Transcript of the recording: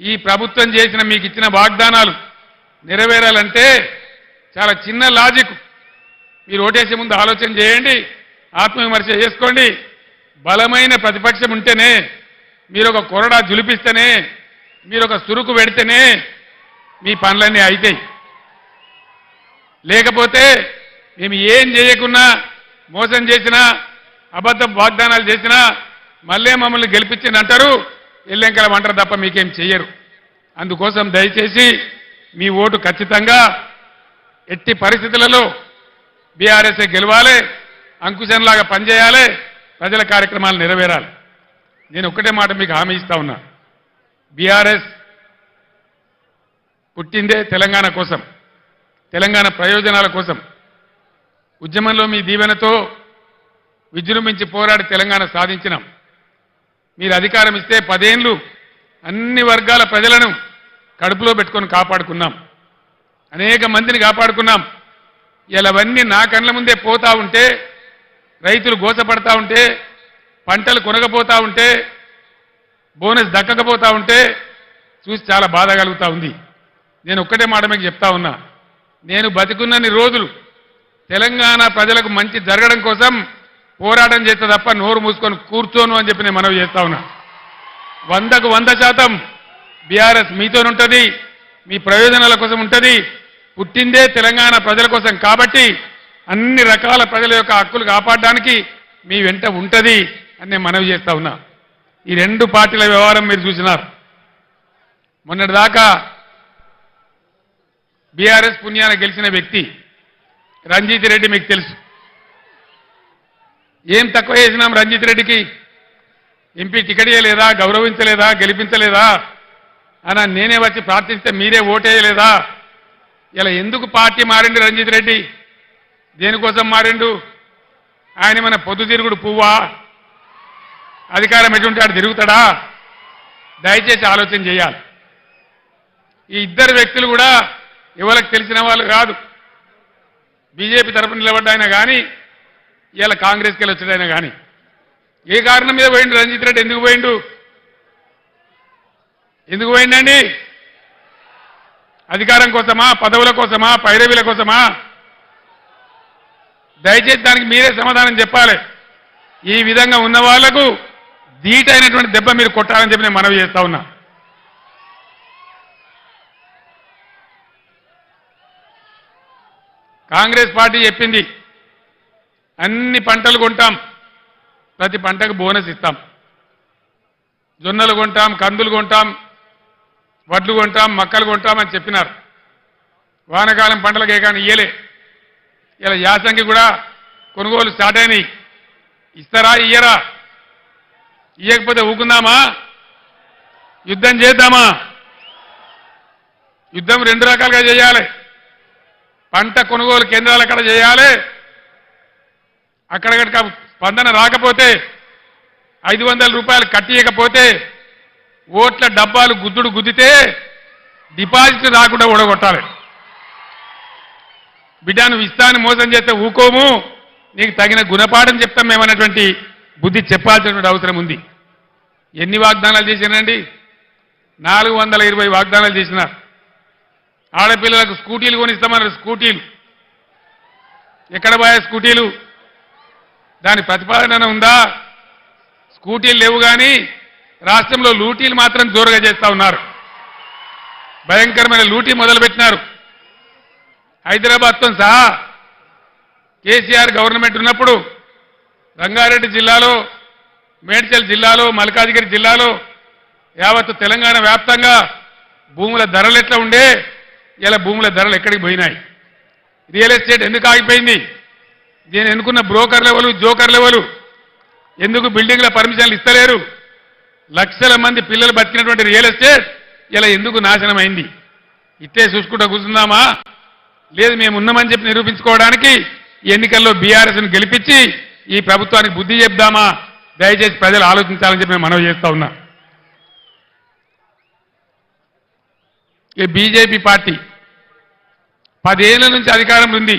ఈ ప్రభుత్వం చేసిన మీకు ఇచ్చిన వాగ్దానాలు నెరవేరాలంటే చాలా చిన్న లాజిక్. మీరు ఓటేసే ముందు ఆలోచన చేయండి ఆత్మవిమర్శ చేసుకోండి. బలమైన ప్రతిపక్షం ఉంటేనే మీరు ఒక కొరడా జులిపిస్తేనే మీరు ఒక సురుకు పెడితేనే మీ పనులన్నీ అవుతాయి లేకపోతే మేము ఏం చేయకున్నా మోసం చేసినా అబద్ధ వాగ్దానాలు చేసినా మళ్ళీ మమ్మల్ని గెలిపించిందంటారు. ఎల్లెంకల అంటారు తప్ప మీకేం చెయ్యరు. అందుకోసం దయచేసి మీ ఓటు ఖచ్చితంగా ఎట్టి పరిస్థితులలో బీఆర్ఎస్ఏ గెలవాలి అంకుశంలాగా పనిచేయాలి ప్రజల కార్యక్రమాలు నెరవేరాలి. నేను ఒక్కటే మాట మీకు హామీ ఇస్తా ఉన్నా. బీఆర్ఎస్ పుట్టిందే తెలంగాణ కోసం తెలంగాణ ప్రయోజనాల కోసం. ఉద్యమంలో మీ దీవెనతో విజృంభించి పోరాడి తెలంగాణ సాధించినాం. మీరు అధికారం ఇస్తే పదేండ్లు అన్ని వర్గాల ప్రజలను కడుపులో పెట్టుకొని కాపాడుకున్నాం. అనేక మందిని కాపాడుకున్నాం. ఇలావన్నీ నా కళ్ళ ముందే పోతా ఉంటే రైతులు గోచపడతా ఉంటే పంటలు కొనకపోతా ఉంటే బోనస్ దక్కకపోతా ఉంటే చూసి చాలా బాధ కలుగుతూ ఉంది. నేను ఒక్కటే మాట మీకు చెప్తా ఉన్నా. నేను బతికున్నన్ని రోజులు తెలంగాణ ప్రజలకు మంచి జరగడం కోసం పోరాటం చేస్తే తప్ప నోరు మూసుకొని కూర్చోను అని చెప్పి నేను మనవి చేస్తా ఉన్నా. వందకు వంద శాతం బీఆర్ఎస్ మీతోనుంటుంది మీ ప్రయోజనాల కోసం ఉంటుంది పుట్టిందే తెలంగాణ ప్రజల కోసం కాబట్టి అన్ని రకాల ప్రజల యొక్క హక్కులు కాపాడడానికి మీ వెంట ఉంటుంది అని నేను మనవి చేస్తా ఉన్నా. ఈ రెండు పార్టీల వ్యవహారం మీరు చూసినారు. మొన్నటిదాకా బీఆర్ఎస్ పుణ్యాన గెలిచిన వ్యక్తి రంజిత్ రెడ్డి మీకు తెలుసు. ఏం తక్కువ చేసినాం రంజిత్ రెడ్డికి? ఎంపీ టికెట్ ఇవ్వలేదా గౌరవించలేదా? గెలిపించలేదా? అని నేనే వచ్చి ప్రార్థిస్తే మీరే ఓటేయలేదా? ఇలా ఎందుకు పార్టీ మారిండు రంజిత్ రెడ్డి? దేనికోసం మారిండు? ఆయన మన పొద్దుతిరుగుడు పువ్వా? అధికారం ఎటువంటి తిరుగుతాడా? దయచేసి ఆలోచన చేయాలి. ఈ ఇద్దరు వ్యక్తులు కూడా ఎవరికి తెలిసిన వాళ్ళు కాదు. బీజేపీ తరపున నిలబడ్డాయినా కానీ ఇలా కాంగ్రెస్కి వెళ్ళి వచ్చాడైనా కానీ. ఏ కారణం మీద పోయిండు రంజిత్ రెడ్డి? ఎందుకు పోయిండు? ఎందుకు పోయిండండి? అధికారం కోసమా? పదవుల కోసమా? పైరవీల కోసమా? దయచేసి దానికి మీరే సమాధానం చెప్పాలి. ఈ విధంగా ఉన్న వాళ్ళకు ధీటైనటువంటి దెబ్బ మీరు కొట్టాలని చెప్పి నేను మనవి చేస్తా ఉన్నా. కాంగ్రెస్ పార్టీ చెప్పింది అన్ని పంటలు కొంటాం. ప్రతి పంటకు బోనస్ ఇస్తాం. జొన్నలు కొంటాం కందులు కొంటాం వడ్లు కొంటాం మక్కలు కొంటాం అని చెప్పినారు. వానకాలం పంటలకు ఏకాని ఇయ్యలే. ఇలా యాసంగి కూడా కొనుగోలు స్టార్ట్ అయినాయి. ఇస్తారా ఇయ్యరా? ఇయ్యకపోతే ఊకుందామా? యుద్ధం చేద్దామా? యుద్ధం రెండు రకాలుగా చేయాలి. పంట కొనుగోలు కేంద్రాలు అక్కడ చేయాలి. అక్కడ కనుక స్పందన రాకపోతే ఐదు వందల రూపాయలు కట్టియకపోతే ఓట్ల డబ్బాలు గుద్దుడు గుద్దితే డిపాజిట్ రాకుండా ఓడగొట్టాలి బిడ్డ నువ్వు ఇస్తాను మోసం చేస్తే ఊకోము నీకు తగిన గుణపాఠం చెప్తాం మేమన్నటువంటి బుద్ధి చెప్పాల్సినటువంటి అవసరం ఉంది. ఎన్ని వాగ్దానాలు చేసినండి నాలుగు వందల ఇరవై వాగ్దానాలు చేసినారు ఆడపిల్లలకు స్కూటీలు కొనిస్తామన్నారు స్కూటీలు. ఎక్కడ పోయా స్కూటీలు? దాని ప్రతిపాదన ఉందా? స్కూటీలు లేవు కానీ రాష్ట్రంలో లూటీలు మాత్రం జోరుగా చేస్తా ఉన్నారు. భయంకరమైన లూటీ మొదలుపెట్టినారు. హైదరాబాద్తో సహా కేసీఆర్ గవర్నమెంట్ ఉన్నప్పుడు రంగారెడ్డి జిల్లాలో మేడ్చల్ జిల్లాలో మల్కాజిగిరి జిల్లాలో యావత్తు తెలంగాణ వ్యాప్తంగా భూముల ధరలు ఎట్లా ఉండే ఇలా భూముల ధరలు ఎక్కడికి పోయినాయి? రియల్ ఎస్టేట్ ఎందుకు ఆగిపోయింది? నేను ఎన్నుకున్న బ్రోకర్ ఎవరు జోకర్ ఎవరు? ఎందుకు బిల్డింగ్ల పర్మిషన్లు ఇస్తలేరు? లక్షల మంది పిల్లలు బతికినటువంటి రియల్ ఎస్టేట్ ఇలా ఎందుకు నాశనం అయింది ఇట్టే చూసుకుంటూ కూర్చుందామా? లేదు మేము ఉన్నామని చెప్పి నిరూపించుకోవడానికి ఎన్నికల్లో బీఆర్ఎస్ను గెలిపించి ఈ ప్రభుత్వానికి బుద్ధి చెప్దామా? దయచేసి ప్రజలు ఆలోచించాలని చెప్పి మేము మనవి చేస్తా ఉన్నా. ఈ బీజేపీ పార్టీ పదేళ్ళ నుంచి అధికారంలో ఉంది.